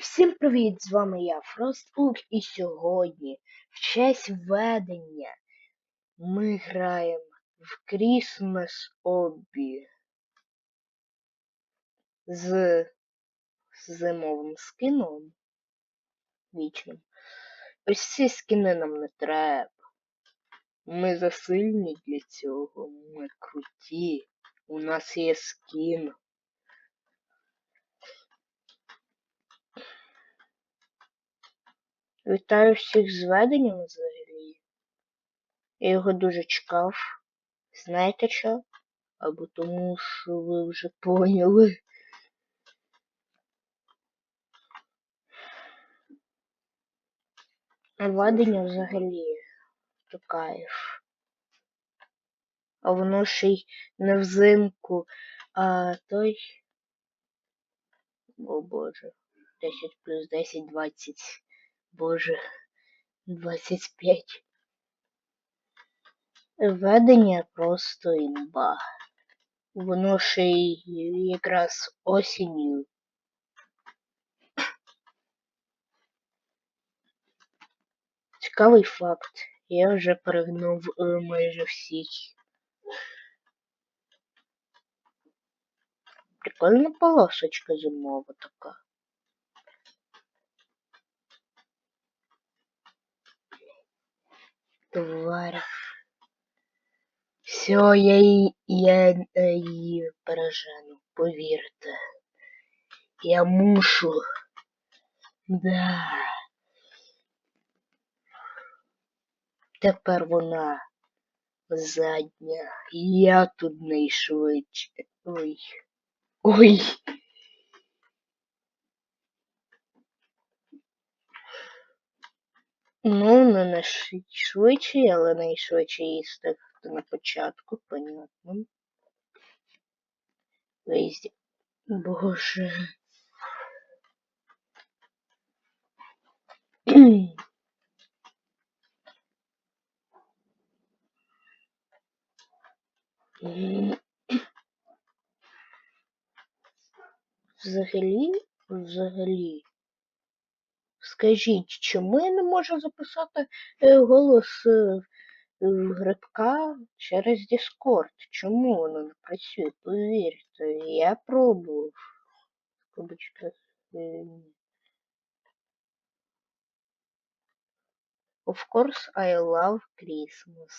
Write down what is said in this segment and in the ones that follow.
Всім привіт! З вами я, Фростук, і сьогодні в честь введення ми граємо в Christmas Obby з зимовим скином вічним. Ось ці скини нам не треба. Ми засильні для цього, ми круті. У нас є скін. Вітаю всіх з веденням взагалі. Я його дуже чекав. Знаєте що? Або тому, що ви вже поняли. Ведення взагалі то кайф. А воно ще й не взимку, а той. О боже. 10 плюс 10, 20. Боже. 25. Ведення просто імба. Воно ще й якраз осінню. Цікавий факт. Я вже перегнув е, майже всіх. Прикольна полосочка зимова така. Тварь. Все, я її, я її пережену, повірте. Я мушу. Да. Тепер вона задня. Я тут найшвидше. Ой. Ой. Ну, не найшвидший, але найшвидший із тих, хто на початку, понятно. Виїзді. Боже. Взагалі, взагалі. Скажіть, чому я не можу записати е, голос е, грибка через Discord? Чому воно не працює? Повірте, я пробував. Кубочка. е, Of course I love Christmas.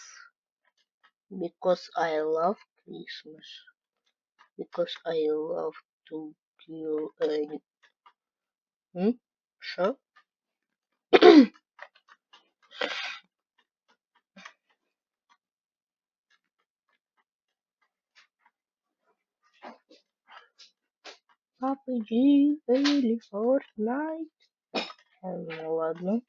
Because I love Christmas. Because I love to kill any... М? Що? PUBG или Fortnite? Ну ладно.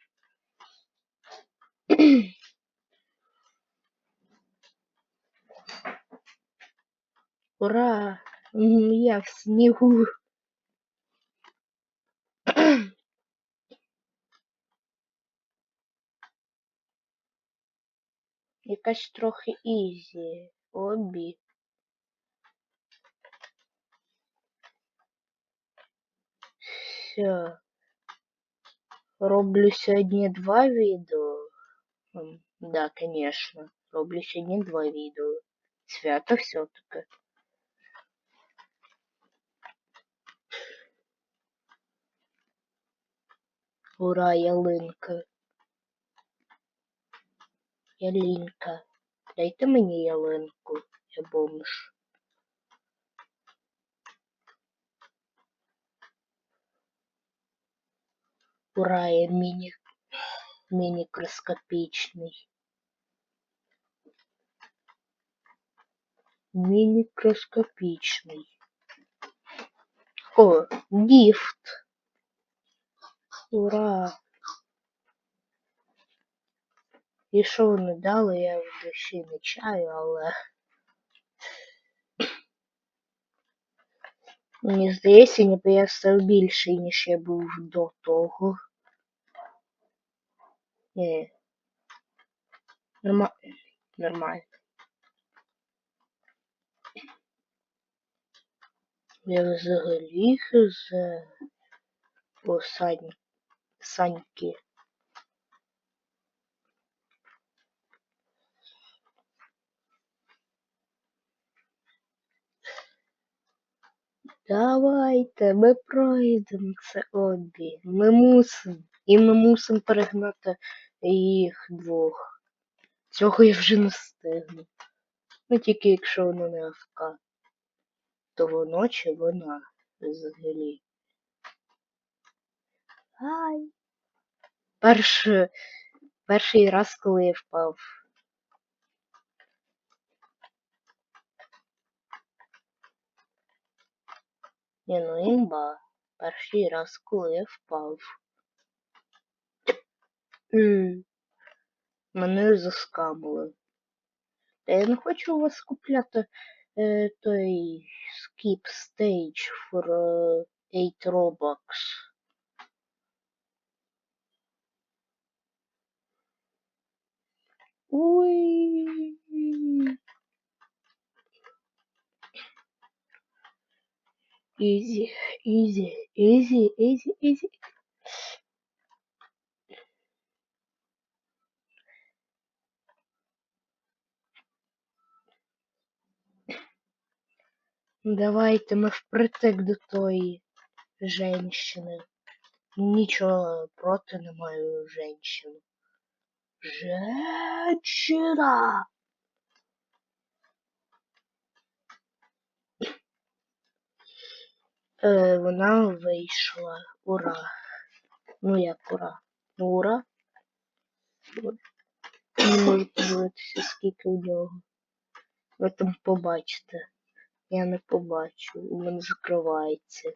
Ура! Я в снігу. Якась трохи ізі. Обі. Все. Роблю сьогодні два відео. М, Да, конечно. Роблю сьогодні два відео. Свято все-таки. Ура, ялинка. Ялинка. Дайте мені ялинку, я бомж. Ура, я міні... мінікроскопічний. Мінікроскопічний. О, гіфт. Ура! І що вони дали, я в душі не чаю, але. Мені здається, ніби я став більший, ніж я був до того. Ні. Нормально. Нормально. Я взагалі хз. Типу Давайте, ми пройдемо це обі. Ми мусимо. І ми мусимо перегнати їх двох. Цього я вже не встигну. Ну тільки якщо воно не АФК. То воно чи вона взагалі. Ай. Перший, перший раз, коли я впав. Ні, ну імба. Перший раз, коли я впав. Мене заскамили. Та я не хочу у вас купляти е, той skip stage for е, 8 Robux. Ой. Easy, easy, easy, easy, easy. Давайте ми впритик до тої женщини. Нічого проти не маю женщину. Женщина! Е, вона вийшла. Ура! Ну як ура? Ну ура? Не можу подивитися, скільки у нього. Ви там побачите. Я не побачу, у мене закривається.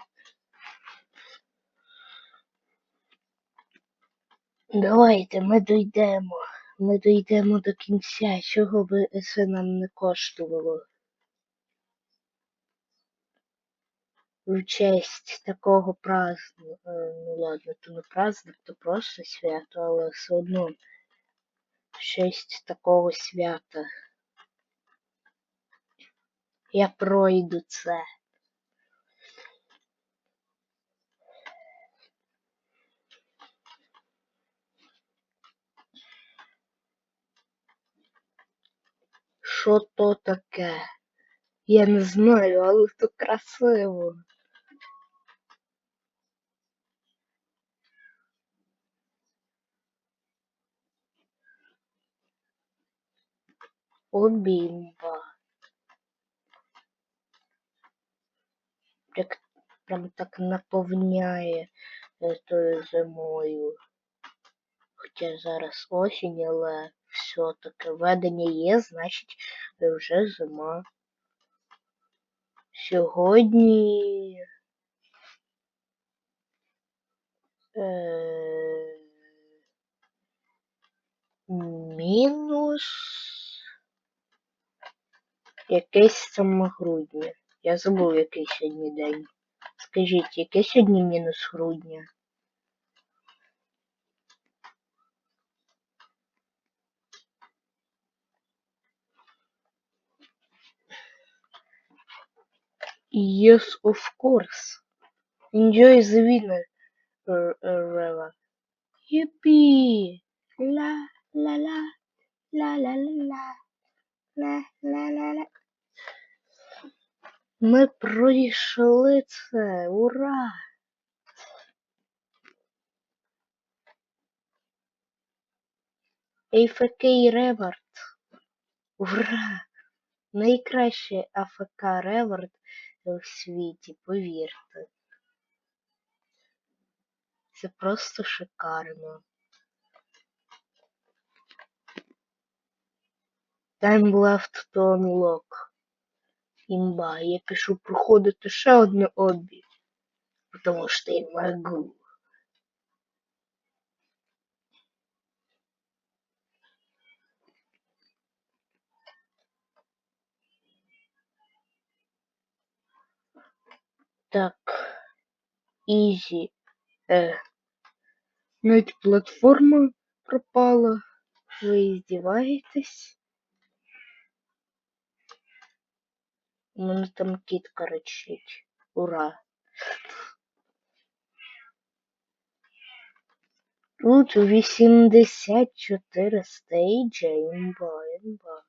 Давайте ми дійдемо. Ми дійдемо до кінця, чого би це нам не коштувало. В честь такого праздника. Ну ладно, то не праздник, то просто свято, але все одно в честь такого свята. Я пройду це. Що то таке? Я не знаю, але то красиво. Обімба. Як прям так наповняє е, тою зимою. Хоча зараз осінь, але все-таки ведення є, значить вже зима. Сьогодні. Е... Мінус якесь там грудня. Я забув, який сьогодні день. Скажіть, яке сьогодні мінус грудня? Yes, of course. Enjoy the winner, Reva. Yippee! La la la la la la la la la la. Ми пройшли це. Ура! АФК Реворд. Ура! Найкраще АФК Реворд в світі, повірте. Це просто шикарно. Time left to unlock. Імба, я пишу проходити ще одне обі. Потому що я могу. Так. Ізі. Е. Навіть платформа пропала. Ви здіваєтесь? У мене там кітка речить. Ура! Тут 84 стейджа, імба, імба.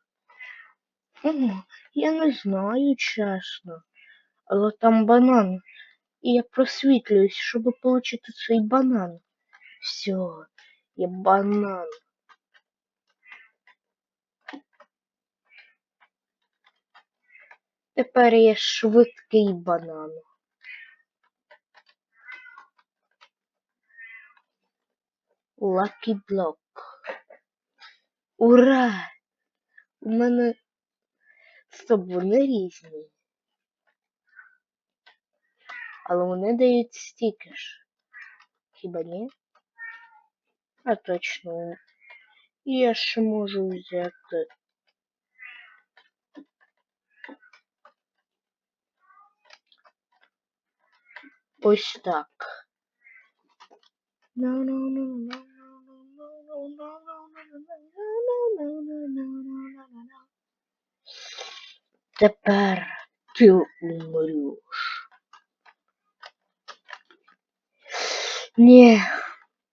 М, Я не знаю, чесно. Але там банан. І я просвітлююсь, щоб отримати цей банан. Все, є банан. Тепер є швидкий банан. Лакі блок. Ура! У мене Стоп, вони різні. Але вони дають стільки ж. Хіба ні? А точно. Я ще можу взяти. Ось так. Тепер ти умреш. Ні.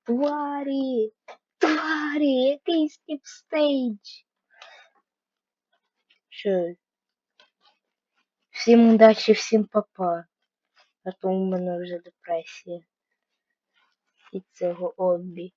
Тварі. Тварі, який скіпстейдж. Що? Всім удачі, всім папа. А то у мене вже депресія від цього обі.